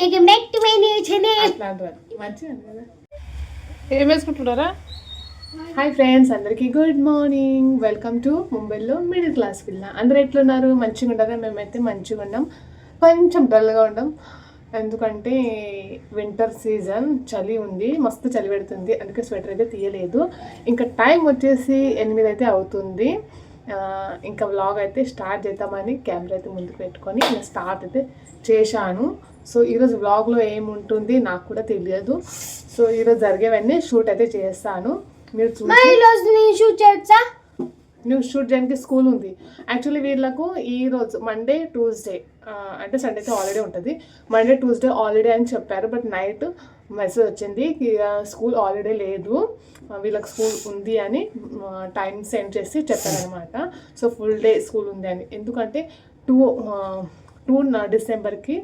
Welcome back to my new channel మంచిగా ఏం వేసుకుంటున్నారా? హాయ్ ఫ్రెండ్స్ అందరికీ గుడ్ మార్నింగ్ వెల్కమ్ టు ముంబైలో మిడిల్ క్లాస్ పిల్ల అందరు ఎట్లున్నారు? మంచిగా ఉండగా మేమైతే మంచిగా ఉన్నాం. కొంచెం డల్గా ఉండం ఎందుకంటే వింటర్ సీజన్ చలి ఉంది మస్తు చలి పెడుతుంది. అందుకే స్వెటర్ అయితే తీయలేదు. ఇంకా టైం వచ్చేసి ఎనిమిది అయితే అవుతుంది. ఇంకా వ్లాగ్ అయితే స్టార్ట్ చేద్దామని కెమెరా అయితే ముందుకు పెట్టుకొని ఇంకా స్టార్ట్ అయితే చేశాను. సో ఈరోజు వ్లాగ్లో ఏముంటుంది నాకు కూడా తెలియదు. సో ఈరోజు జరిగేవన్నీ షూట్ అయితే చేస్తాను. మీరు షూట్ చేయొచ్చా నువ్వు షూట్ చేయడానికి స్కూల్ ఉంది. యాక్చువల్లీ వీళ్ళకు ఈ రోజు మండే ట్యూస్డే అంటే సండే అయితే హాలిడే ఉంటుంది. మండే ట్యూస్డే హాలిడే అని చెప్పారు. బట్ నైట్ మెసేజ్ వచ్చింది. స్కూల్ హాలిడే లేదు. వీళ్ళకి స్కూల్ ఉంది అని టైం సెండ్ చేసి చెప్పారనమాట సో ఫుల్ డే స్కూల్ ఉంది అని. ఎందుకంటే టూ టూ డిసెంబర్కి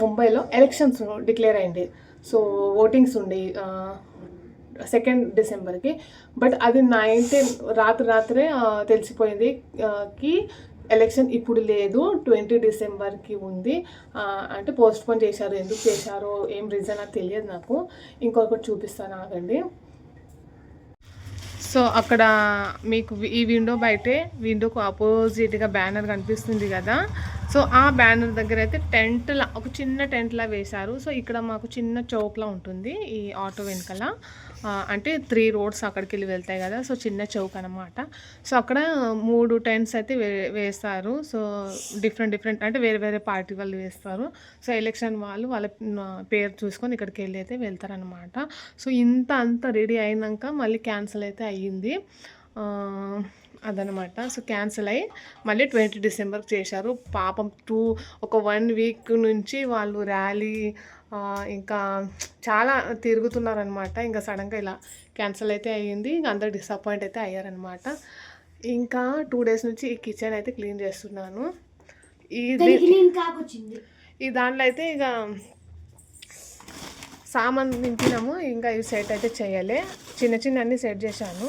ముంబైలో ఎలక్షన్స్ డిక్లేర్ అయింది. సో ఓటింగ్స్ ఉండి సెకండ్ డిసెంబర్కి బట్ అది నైన్టీన్ రాత్రి రాత్రే తెలిసిపోయింది కి ఎలక్షన్ ఇప్పుడు లేదు. ట్వంటీ డిసెంబర్కి ఉంది. అంటే పోస్ట్ పోన్ చేశారు. ఎందుకు చేశారో ఏం రీజన్ అది తెలియదు నాకు. ఇంకొకటి చూపిస్తాను ఆగండి. సో అక్కడ మీకు ఈ విండో బయటే విండోకు ఆపోజిట్గా బ్యానర్ కనిపిస్తుంది కదా. సో ఆ బ్యానర్ దగ్గర అయితే టెంట్లా ఒక చిన్న టెంట్లా వేశారు. సో ఇక్కడ మాకు చిన్న చౌక్లా ఉంటుంది ఈ ఆటో వెనకాల. అంటే త్రీ రోడ్స్ అక్కడికి వెళ్ళి వెళ్తాయి కదా సో చిన్న చౌక్ అనమాట సో అక్కడ మూడు టెంట్స్ అయితే వే వేస్తారు. సో డిఫరెంట్ డిఫరెంట్ అంటే వేరే వేరే పార్టీ వాళ్ళు వేస్తారు. సో ఎలక్షన్ వాళ్ళు వాళ్ళ పేరు చూసుకొని ఇక్కడికి వెళ్ళి అయితే వెళ్తారనమాట సో ఇంత అంత రెడీ అయినాక మళ్ళీ క్యాన్సిల్ అయితే అయ్యింది. అదనమాట. సో క్యాన్సిల్ అయ్యి మళ్ళీ ట్వంటీ డిసెంబర్కి చేశారు. పాపం టూ ఒక వన్ వీక్ నుంచి వాళ్ళు ర్యాలీ ఇంకా చాలా తిరుగుతున్నారనమాట. ఇంకా సడన్గా ఇలా క్యాన్సిల్ అయితే అయ్యింది. ఇంకా అందరు డిసప్పాయింట్ అయితే అయ్యారనమాట. ఇంకా టూ డేస్ నుంచి ఈ కిచెన్ అయితే క్లీన్ చేస్తున్నాను. ఇది ఈ దాంట్లో అయితే ఇక సామాన్ నింపినాము. ఇంకా ఇవి సెట్ అయితే చేయాలి. చిన్న చిన్న అన్ని సెట్ చేశాను.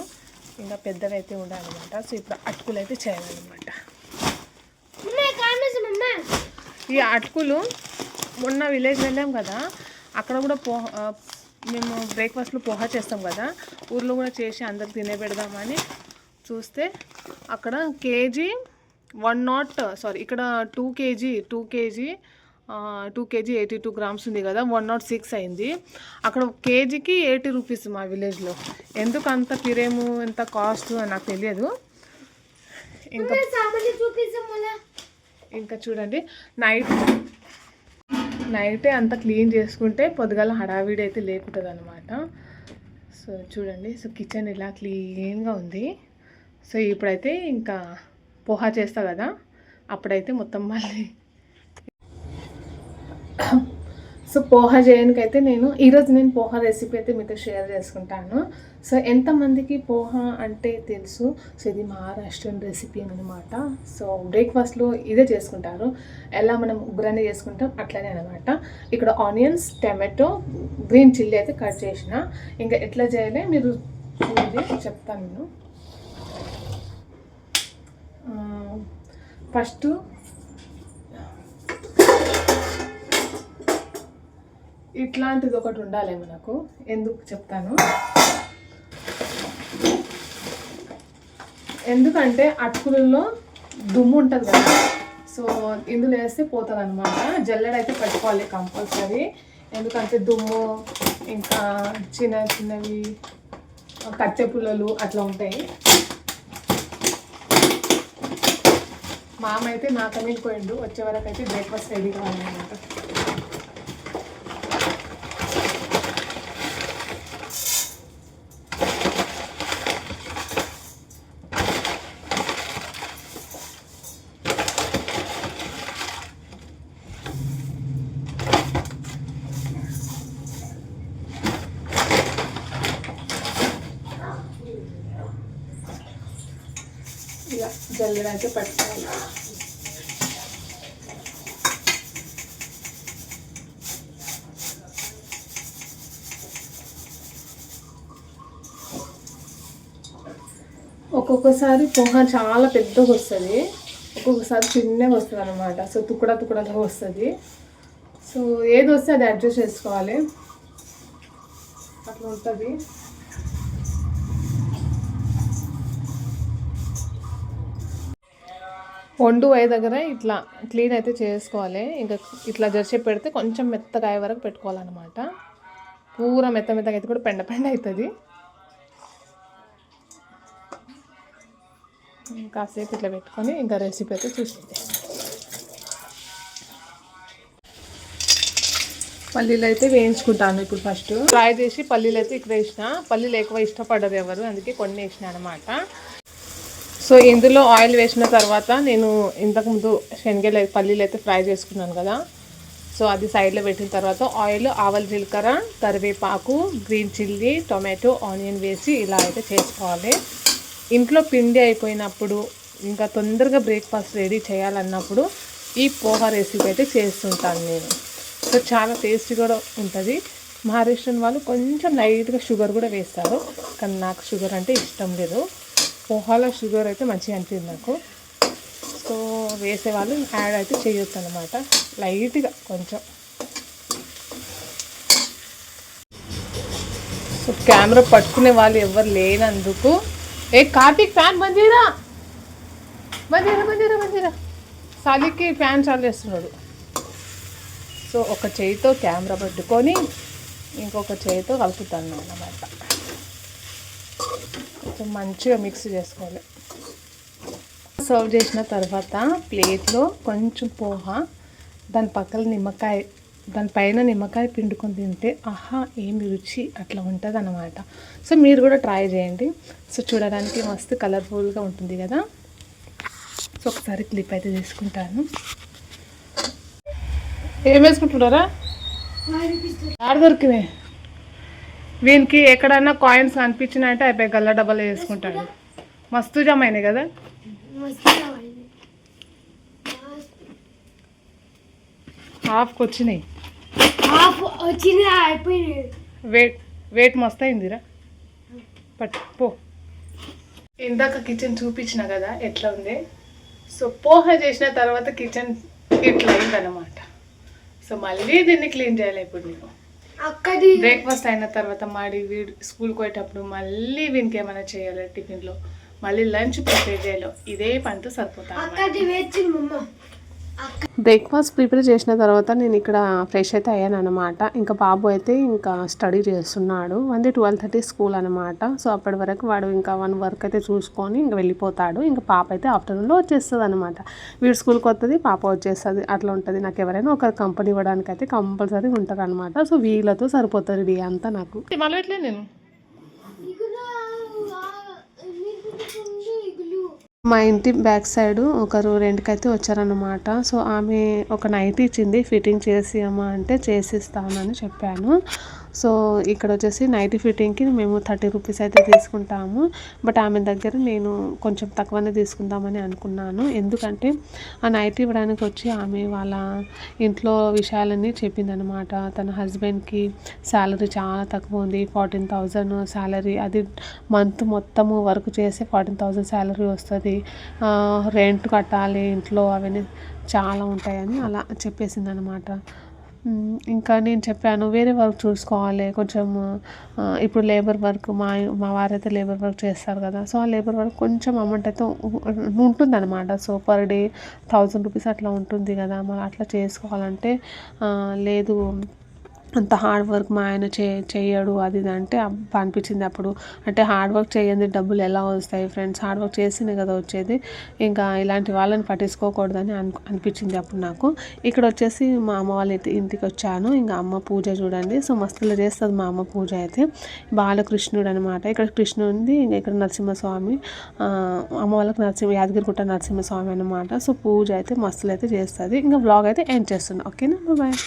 ఇంకా పెద్దవి అయితే ఉండాలన్నమాట. సో ఇప్పుడు అటుకులు అయితే చేయాలన్నమాట ఈ అటుకులు మొన్న విలేజ్ వెళ్ళాం కదా అక్కడ కూడా పోహ మేము బ్రేక్ఫాస్ట్లో పోహా చేస్తాం కదా ఊర్లో కూడా చేసి అందరికి తినే పెడదామని చూస్తే అక్కడ కేజీ వన్ నాట్ సారీ ఇక్కడ two KG two KG two KG eighty two grams ఉంది కదా వన్ నాట్ సిక్స్ అయింది. అక్కడ కేజీకి ఎయిటీ రూపీస్ మా విలేజ్లో ఎందుకు అంత పిరేము ఎంత కాస్ట్ అని నాకు తెలియదు. ఇంకా ఇంకా చూడండి నైట్ నైటే అంతా క్లీన్ చేసుకుంటే పొద్దుగాల హడావిడి అయితే లేకుంటుంది అనమాట సో చూడండి సో కిచెన్ ఇలా క్లీన్గా ఉంది. సో ఇప్పుడైతే ఇంకా పోహా చేస్తా కదా అప్పుడైతే మొత్తం మళ్ళీ సో పోహా చేయడానికైతే నేను ఈరోజు నేను పోహా రెసిపీ అయితే మీతో షేర్ చేసుకుంటాను. సో ఎంతమందికి పోహా అంటే తెలుసు? సో ఇది మహారాష్ట్రన్ రెసిపీ అనమాట సో బ్రేక్ఫాస్ట్లో ఇదే చేసుకుంటారు. ఎలా మనం ఉగ్రాన్ని చేసుకుంటాం? అట్లనే అనమాట ఇక్కడ ఆనియన్స్ టమాటో గ్రీన్ చిల్లీ అయితే కట్ చేసిన. ఇంకా ఎట్లా చేయాలి? మీరు చెప్తాను నేను. ఫస్ట్ ఇట్లాంటిది ఒకటి ఉండాలి మనకు ఎందుకు చెప్తాను? ఎందుకంటే అటుకులలో దుమ్ము ఉంటుంది కదా. సో ఇందులో వేస్తే పోతుంది అనమాట జల్లెడ అయితే పెట్టుకోవాలి కంపల్సరీ. ఎందుకంటే దుమ్ము ఇంకా చిన్న చిన్నవి కట్టె పుల్లలు అట్లా ఉంటాయి. మామ అయితే నాతో మీద పోయిండు. వచ్చే వరకు అయితే బ్రేక్ఫాస్ట్ రెడీ కావాలన్నమాట. చల్లడానికి జల్లెడ పట్టుకోవాలి ఒక్కొక్కసారి పోహ చాలా పెద్దగా వస్తుంది. ఒక్కొక్కసారి చిన్నగా వస్తుంది అనమాట సో తుక్కడా తుక్కడగా వస్తుంది. సో ఏది వస్తే అది అడ్జస్ట్ చేసుకోవాలి. అట్లా ఉంటుంది. వండు అయ్యే దగ్గర ఇట్లా క్లీన్ అయితే చేసుకోవాలి. ఇంకా ఇట్లా జర్సి పెడితే కొంచెం మెత్తగా అయ్యే వరకు పెట్టుకోవాలన్నమాట. పూర మెత్త మెత్తగా అయితే కూడా పెండ పెండ అవుతుంది. కాసేపు ఇట్లా పెట్టుకొని ఇంకా రెసిపీ అయితే చూసింది పల్లీలు అయితే వేయించుకుంటాను ఇప్పుడు ఫస్ట్ ఫ్రై చేసి పల్లీలు అయితే ఇక్కడ వేసిన. పల్లీలు ఎక్కువ ఇష్టపడరు ఎవరు అందుకే కొన్ని వేసిన అనమాట సో ఇందులో ఆయిల్ వేసిన తర్వాత నేను ఇంతకుముందు శనగలు పల్లీలు అయితే ఫ్రై చేసుకున్నాను కదా. సో అది సైడ్లో పెట్టిన తర్వాత ఆయిల్ ఆవల జీలకర్ర కరివేపాకు గ్రీన్ చిల్లీ టొమాటో ఆనియన్ వేసి ఇలా అయితే చేసుకోవాలి. ఇంట్లో పిండి అయిపోయినప్పుడు ఇంకా తొందరగా బ్రేక్ఫాస్ట్ రెడీ చేయాలన్నప్పుడు ఈ పోహా రెసిపీ అయితే చేస్తుంటాను నేను. సో చాలా టేస్ట్ కూడా ఉంటుంది. మహారాష్ట్రన్ వాళ్ళు కొంచెం లైట్గా షుగర్ కూడా వేస్తారు కానీ నాకు షుగర్ అంటే ఇష్టం లేదు. పోహాలో షుగర్ అయితే మంచిగా అనిపించింది నాకు. సో వేసేవాళ్ళు యాడ్ అయితే చేయొచ్చు అనమాట లైట్గా కొంచెం. సో కెమెరా పట్టుకునే వాళ్ళు ఎవరు లేనందుకు. ఏ కార్తీక్ ఫ్యాన్ బందీరా మంచిరా మంచిరా మంచిరా సాలికి ఫ్యాన్ చాలు చేస్తున్నాడు. సో ఒక చేయితో కెమెరా పట్టుకొని ఇంకొక చేయితో కలుపుతాను అన్నమాట. మంచిగా మిక్స్ చేసుకోవాలి. సర్వ్ చేసిన తర్వాత ప్లేట్లో కొంచెం పోహా దాని పక్కన నిమ్మకాయ దానిపైన నిమ్మకాయ పిండుకొని తింటే ఆహా ఏమి రుచి అట్లా ఉంటుంది అనమాట సో మీరు కూడా ట్రై చేయండి. సో చూడడానికి మస్తు కలర్ఫుల్గా ఉంటుంది కదా. సో ఒకసారి క్లిప్ అయితే తీసుకుంటాను. ఏం వేసుకుంటున్నారా? ఆడ దొరికినాయి? వీనికి ఎక్కడన్నా కాయిన్స్ అనిపించినాయంటే అయిపోయి గల్ల డబ్బాలు వేసుకుంటాడు. మస్తు జమ అయినాయి కదా? హాఫ్కి వచ్చినాయి. హాఫ్ వచ్చింది అయిపోయింది వెయిట్ వెయిట్ మస్తు అయిందిరా పట్టు పో. ఇందాక కిచెన్ చూపించిన కదా ఎట్లా ఉంది? సో పోహ చేసిన తర్వాత కిచెన్ ఇట్లా అయిందన్నమాట సో మళ్ళీ దీన్ని క్లీన్ చేయాలి ఇప్పుడు నేను బ్రేక్ఫాస్ట్ అయిన తర్వాత మాడి వీడు స్కూల్కి పోయేటప్పుడు మళ్ళీ వీనికి ఏమైనా చేయాలి టిఫిన్లో? మళ్ళీ లంచ్ ప్రిపేర్ చేయాలి. ఇదే పనితో సరిపోతాను బ్రేక్ఫాస్ట్ ప్రిపేర్ చేసిన తర్వాత నేను ఇక్కడ ఫ్రెష్ అయితే అయ్యాను అనమాట ఇంకా బాబు అయితే ఇంకా స్టడీ చేస్తున్నాడు. అంటే ట్వెల్వ్ థర్టీ స్కూల్ అనమాట సో అప్పటి వరకు వాడు ఇంకా వన్ వర్క్ అయితే చూసుకొని ఇంకా వెళ్ళిపోతాడు. ఇంకా పాప అయితే ఆఫ్టర్నూన్లో వచ్చేస్తుంది అనమాట వీడు స్కూల్కి వస్తుంది పాప వచ్చేస్తుంది. అట్లా ఉంటుంది. నాకు ఎవరైనా ఒక కంపెనీ ఇవ్వడానికి అయితే కంపల్సరీ ఉంటారు అనమాట సో వీళ్ళతో సరిపోతుంది డే అంతా నాకు. మళ్ళీ నేను? మా ఇంటి బ్యాక్ సైడ్ ఒకరు రెంట్కైతే వచ్చారనమాట సో ఆమె ఒక నైట్ ఇచ్చింది. ఫిట్టింగ్ చేసి అమ్మ అంటే చేసిస్తానని చెప్పాను. సో ఇక్కడ వచ్చేసి నైటీ ఫిట్టింగ్కి మేము థర్టీ రూపీస్ అయితే తీసుకుంటాము. బట్ ఆమె దగ్గర నేను కొంచెం తక్కువనే తీసుకుందామని అనుకున్నాను. ఎందుకంటే ఆ నైట్ ఇవ్వడానికి వచ్చి ఆమె వాళ్ళ ఇంట్లో విషయాలన్నీ చెప్పిందనమాట తన హస్బెండ్కి శాలరీ చాలా తక్కువ ఉంది. ఫార్టీన్ థౌజండ్ శాలరీ అది మంత్ మొత్తము వర్క్ చేసి ఫార్టీన్ థౌజండ్ శాలరీ వస్తుంది. రెంట్ కట్టాలి ఇంట్లో అవన్నీ చాలా ఉంటాయని అలా చెప్పేసింది అనమాట ఇంకా నేను చెప్పాను వేరే వర్క్ చూసుకోవాలి. కొంచెం ఇప్పుడు లేబర్ వర్క్ మా మా వారైతే లేబర్ వర్క్ చేస్తారు కదా. సో ఆ లేబర్ వర్క్ కొంచెం అమౌంట్ అయితే ఉంటుంది అనమాట so per day thousand rupees అట్లా ఉంటుంది కదా. మరి అట్లా చేసుకోవాలంటే లేదు అంత హార్డ్ వర్క్ మా ఆయన చే చేయడు అది ఇది అంటే అనిపించింది అప్పుడు. అంటే హార్డ్ వర్క్ చేయండి డబ్బులు ఎలా వస్తాయి ఫ్రెండ్స్? హార్డ్ వర్క్ చేస్తేనే కదా వచ్చేది. ఇంకా ఇలాంటి వాళ్ళని పట్టించుకోకూడదని అని అనిపించింది అప్పుడు నాకు. ఇక్కడ వచ్చేసి మా అమ్మ వాళ్ళ ఇంటికి వచ్చాను. ఇంకా అమ్మ పూజ చూడండి. సో మస్తులో చేస్తుంది మా అమ్మ పూజ అయితే. బాలకృష్ణుడు అనమాట ఇక్కడ కృష్ణుడి ఇంకా ఇక్కడ నరసింహస్వామి. అమ్మ వాళ్ళకి నరసింహ యాదగిరిగుట్ట నరసింహస్వామి అనమాట సో పూజ అయితే మస్తులు అయితే చేస్తుంది. ఇంకా బ్లాగ్ అయితే ఎండ్ చేస్తున్నాను ఓకేనా? బాయ్